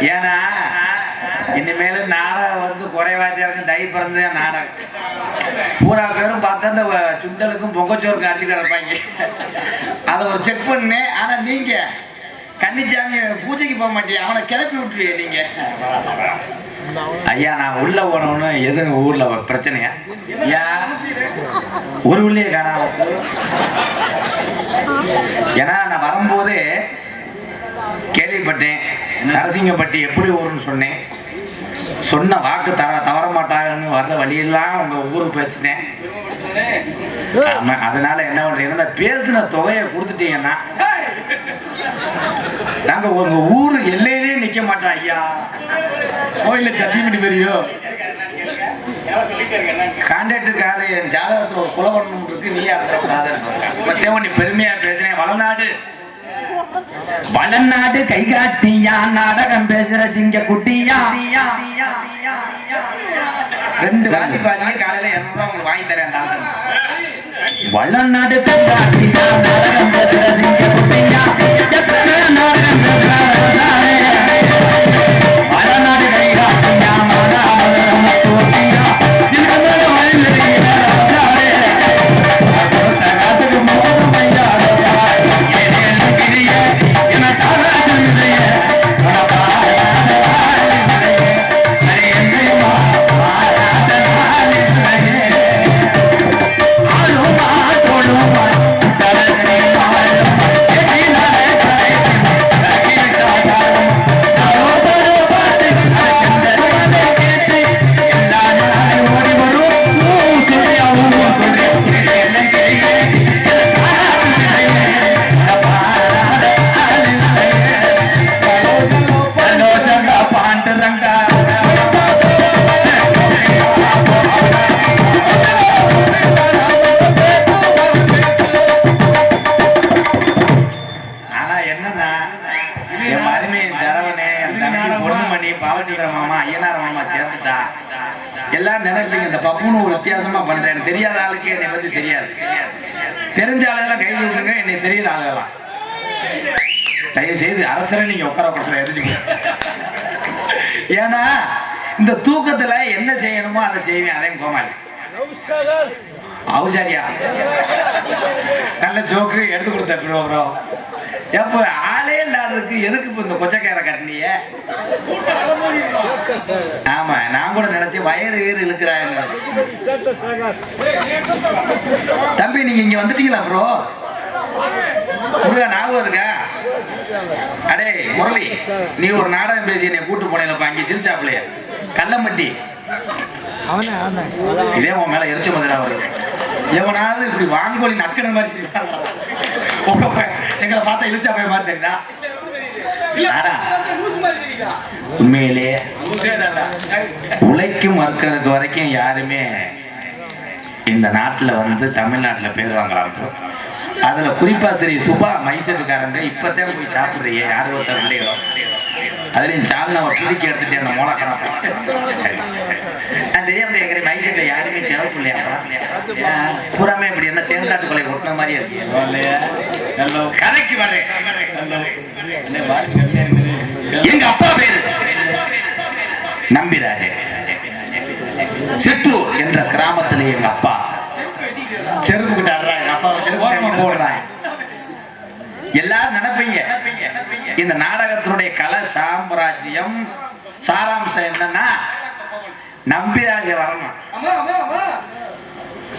ஏன்னா இனிமேல் நாடகம் வந்து குறைவாதியா இருக்கும் தை பிறந்தது நாடகம். பூரா பேரும் பார்த்தா இந்த வ- சுண்டலுக்கும் பொங்கச்சோருக்கும் அடிச்சு கிடப்பாங்க. அதை ஒரு செக் பண்ணேன் ஆனா நீங்க கன்னிச்சாமி பூஜைக்கு போக மாட்டியா? அவனை கிளப்பி விட்டுருவீங்க நீங்க? ஐயா நான் உள்ள போனவனு எது ஊர்ல பிரச்சனையா? ஐயா ஒரு உள்ளே காணாம. ஏன்னா நான் வரும்போதே கேள்விப்பட்டேன். நரசிங்கப்பட்டி எப்படி ஊருன்னு சொன்னேன். சொன்ன வாக்கு தர தவற மாட்டாங்கன்னு வர்ற வழியெல்லாம் உங்க ஊருக்கு பேசினேன் அதனால என்ன பண்றீங்கன்னா பேசின தொகையை கொடுத்துட்டீங்கன்னா நாங்க உங்க ஊர் எல்லையிலேயே நிக்க மாட்டோம் ஐயா. கோயில சத்தியமணி பெரியோ கான்ட்ராக்டருக்காக என் ஜாதகத்துல ஒரு குல பண்ணணும் இருக்கு நீ பத்தேவன் நீ பெருமையா பேசுறேன். வளநாடு. வடநாடு கைகாட்டியா நாடகம் பேசுற சிங்க குட்டியா ரெண்டு வாங்கி பாருங்க காலையில இருநூறு உங்களுக்கு வாங்கி தரேன் வளநாடு கைகாட்டியா நாடகம் பேசுற தெரிஞ்ச ஆளுகெல்லாம் கை விடுங்க என்னை தெரியல ஆளுகெல்லாம் தயவு செய்து அரசரை நீங்க உட்கார பிரச்சனை எரிஞ்சு ஏன்னா இந்த தூக்கத்துல என்ன செய்யணுமோ அதை செய்வேன் அதையும் கோமாளி அவசாரியா நல்ல ஜோக்கு எடுத்து கொடுத்த ப்ரோ ப்ரோ எப்போ ஆளே இல்லாததுக்கு எதுக்கு இப்போ இந்த கொச்சக்கார கட்டினிய? ஆமா நான் கூட நினைச்சேன் வயிறு ஏறு இழுக்கிறாங்க. தம்பி நீங்க இங்க வந்துட்டீங்களா ப்ரோ முருகா ஞாபகம் இருக்கா? அடே முரளி நீ ஒரு நாடகம் பேசி என்னை கூட்டு போனேன்ப்பா அங்கே திருச்சாப்பிள்ளைய அவனே இதே உன் மேல எரிச்ச மசனா வருது. எவனாவது இப்படி வாங்கோலி நக்கன மாதிரி செய்வானா? எங்களை பார்த்தா இழுச்சா போய் மாதிரி தெரியுதா? ஆனா, உண்மையிலேயே உழைக்கும் ஒர்க்கருக்கு வரைக்கும் யாருமே இந்த நாட்டுல வந்து தமிழ்நாட்டுல பேர் வாங்கலாம். அதுல குறிப்பா சரி சுபா மைசூருக்காரங்க இப்பதான் போய் சாப்பிடுறீங்க யாரு ஒருத்தர் இல்லையோ. அதுலயும் சால்னாவை புதுக்கி எடுத்துட்டு அந்த மோளக்கடா சரி நான் தெரியாம கேட்குறேன் மைசூர்ல யாருமே சிவப்பு இல்லையாப்பா பூராமே இப்படி என்ன தேங்காட்டு கொலை ஒட்டின மாதிரியே இருக்கு. கதைக்கு வர்றேன். எங்க அப்பா பேரு? நம்பிராஜன் சிற்றூர் என்ற கிராமத்திலே எங்க அப்பா. செருப்பு கிட்ட ஆடுறாங்க எங்க அப்பா செருப்பு போடுறாங்க எல்லாரும் நினைப்பீங்க. இந்த நாடகத்தினுடைய கலை சாம்ராஜ்யம். சாராம்சம் என்னன்னா நம்பிராஜ வரணும்.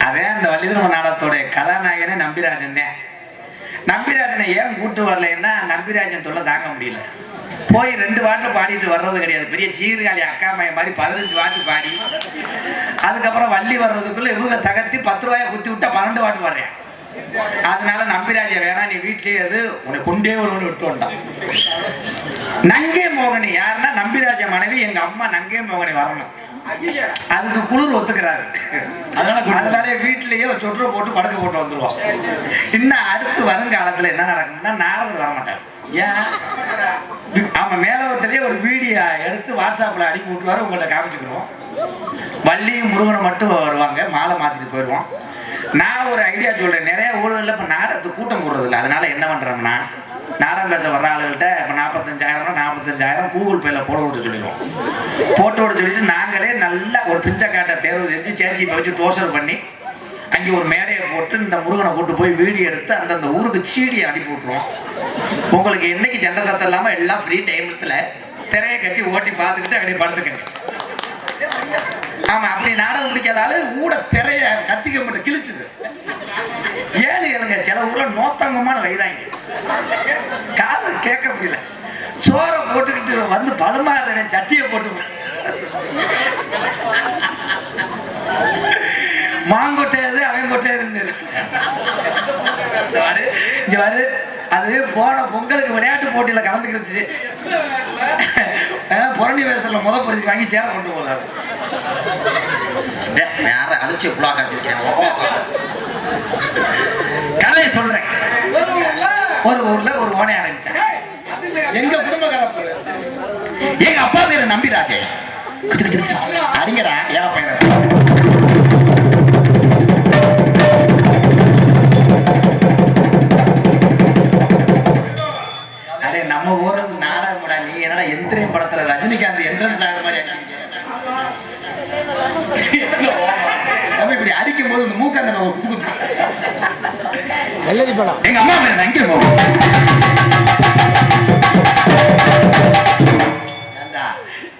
அதே அந்த வள்ளிதர்ம நாடகத்துடைய கதாநாயகனே நம்பிராஜன் தான். நம்பிராஜனை ஏன் கூட்டு வரலைன்னா நம்பிராஜன் தொல்லை தாங்க முடியல. போய் ரெண்டு பாட்டு பாடிட்டு வர்றது கிடையாது. பெரிய சீர்காழி அக்கா மையம் மாதிரி பதினஞ்சு பாட்டு பாடி அதுக்கப்புறம் வள்ளி வர்றதுக்குள்ள இவங்க தகர்த்தி பத்து ரூபாயை குத்தி விட்டா பன்னெண்டு பாட்டு வர்றேன் அதனால நம்பிராஜ வேணாம் நீ வீட்லயே இரு உன்னை கொண்டே வருவனு விட்டு வந்தான். நங்கே மோகனி யாருன்னா நம்பிராஜ மனைவி எங்க அம்மா நங்கே மோகனி வரணும். அதுக்கு குளிர் ஒத்துக்கிறாரு. அதனால அதனால வீட்லயே ஒரு சொற்று போட்டு படுக்க போட்டு வந்துருவோம். இன்னும் அடுத்து வருங்காலத்துல என்ன நடக்கும்னா நாரதர் வர மாட்டார் ஏன் ஆமா மேலவத்திலேயே ஒரு வீடியோ எடுத்து வாட்ஸ்அப்ல அனுப்பி விட்டுருவாரு உங்கள்ட்ட காமிச்சுக்கிறோம் வள்ளியும் முருகனை மட்டும் வருவாங்க மாலை மாத்திட்டு போயிடுவோம். நான் ஒரு ஐடியா சொல்றேன். நிறைய ஊழல்ல இப்ப நாடகத்துக்கு கூட்டம் கூடுறது இல்லை அதனால என்ன பண்றோம்னா நாடகம் பேச வர்ற ஆளுகிட்ட இப்போ நாற்பத்தஞ்சாயிரம் நாற்பத்தஞ்சாயிரம் கூகுள் பேல போட விட சொல்லிடுவோம். போட்டு விட சொல்லிட்டு நாங்களே நல்லா ஒரு பிஞ்சக்காட்டை தேர்வு செஞ்சு சேஞ்சி வச்சு டோசர் பண்ணி அங்கே ஒரு மேடையை போட்டு இந்த முருகனை கூட்டு போய் வீடியோ எடுத்து அந்தந்த ஊருக்கு சீடியை அனுப்பி விட்ருவோம் உங்களுக்கு என்னைக்கு சண்டை சத்தம் இல்லாமல் எல்லாம் ஃப்ரீ டைமத்தில் திரையை கட்டி ஓட்டி பார்த்துக்கிட்டு அப்படியே படுத்துக்கங்க. ஆமாம் அப்படி நாடகம் பிடிக்காத ஆளு ஊட திரையை கத்திக்க மட்டும் கிழிச்சுது ஏன்னு கேளுங்க சில ஊர்ல நோத்தங்கமான வைராங்க காதல் கேட்க முடியல. சோறை போட்டுக்கிட்டு வந்து பழுமாறுறவன் சட்டியை போட்டு மாங்கொட்டையது அவன் கொட்டையது இருந்தது இங்க வரு அது போன பொங்கலுக்கு விளையாட்டு போட்டியில கலந்துக்கிடுச்சு புரணி வேசல்ல முத பொறிச்சு வாங்கி சேர கொண்டு போறாரு யார அழிச்சு புலா கதையை சொல்றேன். ஒரு ஊர்ல ஒரு ஓனை அடைஞ்சான் எங்க குடும்ப கலப்பு எங்க அப்பா பேரு நம்பிராஜே அடிங்கடா ஏழை பையன். ரஜினிகாந்த் எந்திரன் சாகிற மாதிரி இப்படி அடிக்கும் போது மூக்காந்த நம்ம குத்து குத்து வெள்ளரி பழம் எங்க அம்மா பேர் நங்கி போகும்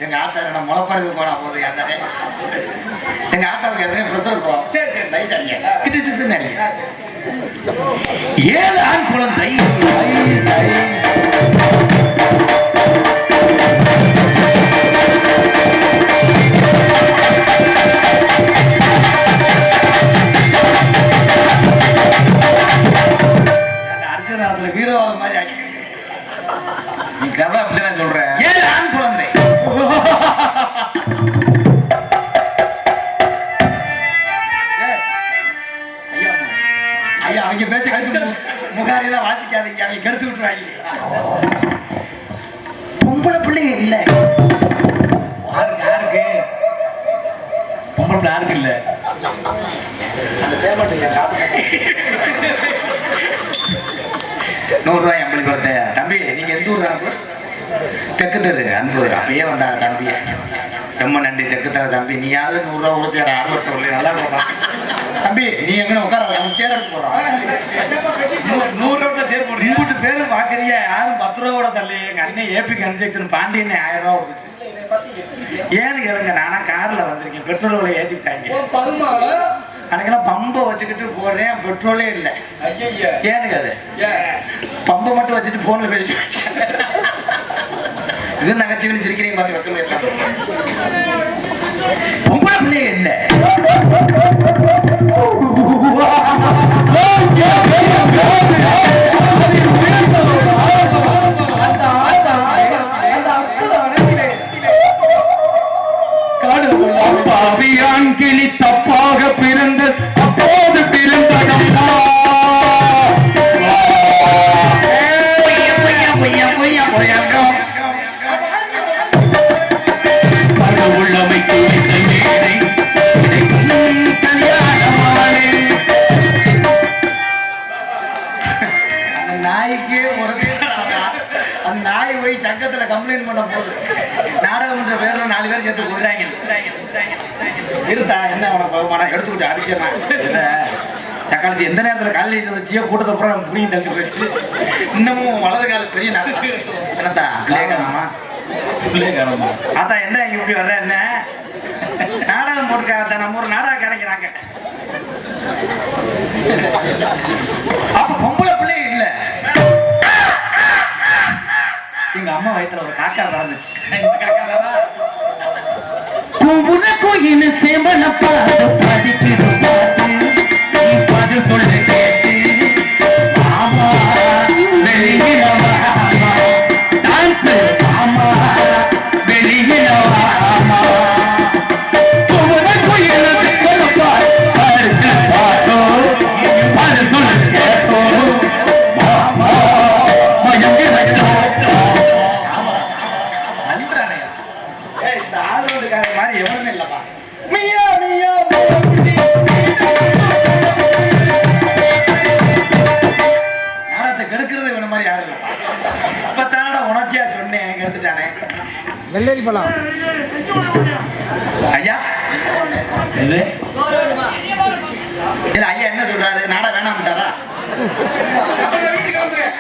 எங்க ஆத்தா என்ன முளைப்படுது போனா போகுது ஏன்டா? எங்க ஆத்தாவுக்கு எதுவும் ப்ரெஷர் போ சரி சரி. லைட் அடிங்க. கிட்டு சிட்டு அடிங்க. ஏழு ஆண் குழந்தை. யாருக்கு இல்ல? அந்த பேமெண்ட் நூறு ரூபாய் நம்மளுக்கு ஒருத்த தம்பி நீங்க எந்த ஊர் தான் தெற்கு தெரு அன்பு அப்பயே வந்தாங்க தம்பி. ரொம்ப நன்றி தெற்கு தர தம்பி. நீயாவது நூறு ரூபா கொடுத்து எனக்கு அறுபது சொல்லி. நல்லா போடா தம்பி நீ எங்க உட்கார அவன் சேர் எடுத்து போறான். நூறு ரூபா சேர் போடுறீங்க மூட்டு பேரும் பாக்குறீங்க யாரும் பத்து ரூபா கூட தரல எங்க அண்ணன் ஏபி கன்ஸ்ட்ரக்ஷன் பாண்டியன் ஆயிரம் ரூபா கொடுத்துச்சு. ஏன்னு கேளுங்க நானா கார்ல வந்திருக்கேன். பெட்ரோல் விலை ஏத்திட்டாங்க அன்னைக்கெல்லாம் பம்பை வச்சுக்கிட்டு போறேன் பெட்ரோலே இல்லை. ஏனுங்க அது. பம்பை மட்டும் வச்சுட்டு போன்ல பேசி இது நகைச்சுவை சிரிக்கிறீங்க பாருங்க வெக்கமே பிள்ளைங்க இல்ல. கம்ப்ளைண்ட் பண்ண போகுது. நாடகம்ன்ற பேர்ல நாலு பேர் சேர்த்து கொடுறாங்க இருத்தா என்ன உனக்கு பகுமானம் எடுத்துக்கிட்டு அடிச்சிடலாம் சக்காலத்து எந்த நேரத்துல காலையில் இருந்து வச்சியோ கூட்டத்தை அப்புறம் புடிங்கி தள்ளி போயிடுச்சு. இன்னமும் வலது கால பெரிய என்னத்தா லேகனமா பிள்ளைக்காரமா ஆத்தா என்ன இங்க இப்படி வர்ற என்ன? நாடகம் போட்டுருக்காங்க நம்ம ஒரு நாடகம் கிடைக்கிறாங்க அப்ப பொம்பளை பிள்ளை இல்ல. எங்க அம்மா வயித்துல ஒரு காக்கா பிறந்துச்சு இந்த காக்கா தான் குமுன கோயில் சேவன பாடு படிக்கிற ஐயா என்ன சொல்றாரு? நாடா வேணாம்ட்டாரா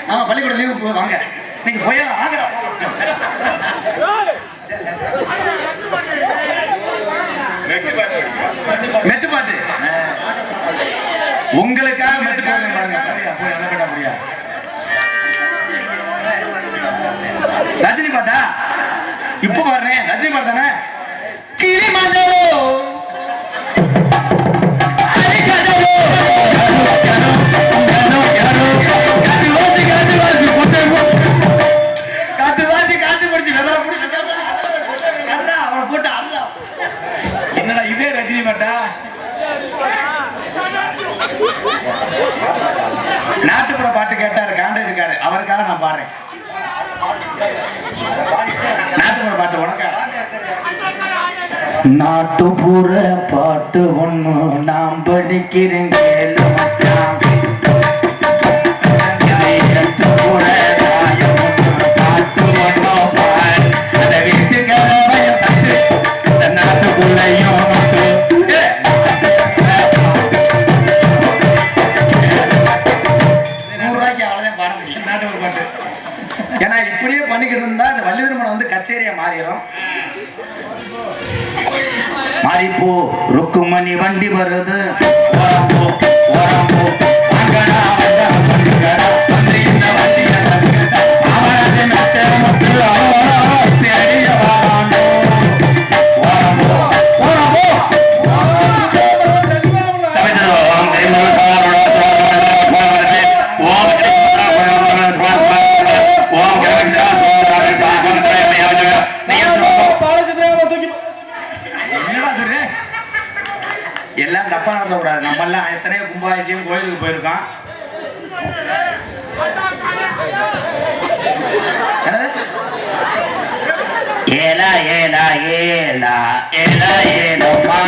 ஆமா பள்ளிக்கூடம் லீவு வாங்க. நீங்க போயலாம் வாங்க. மெட்டுப்பாட்டு உங்களுக்காக மெட்டுப்பாட்டு பாருங்க ரஜினி பாட்டா? இப்ப வர்றேன் ரஜினி பாட்டு தானே? நாட்டுப்புற பாட்டு கேட்டாரு காண்டு இருக்காரு அவருக்காக நான் பாடுறேன். நாட்டுப்புற பாட்டு உனக்கா? நாட்டுப்புற பாட்டு ஒண்ணு நாம் படிக்கிறேன் எல்லாம் தப்பா நடந்தக்கூடாது நம்ம எல்லாம் எத்தனையோ கும்பாதிசயம் கோயிலுக்கு போயிருக்கோம். ஏலா ஏலா ஏலா ஏலா ஏலோமா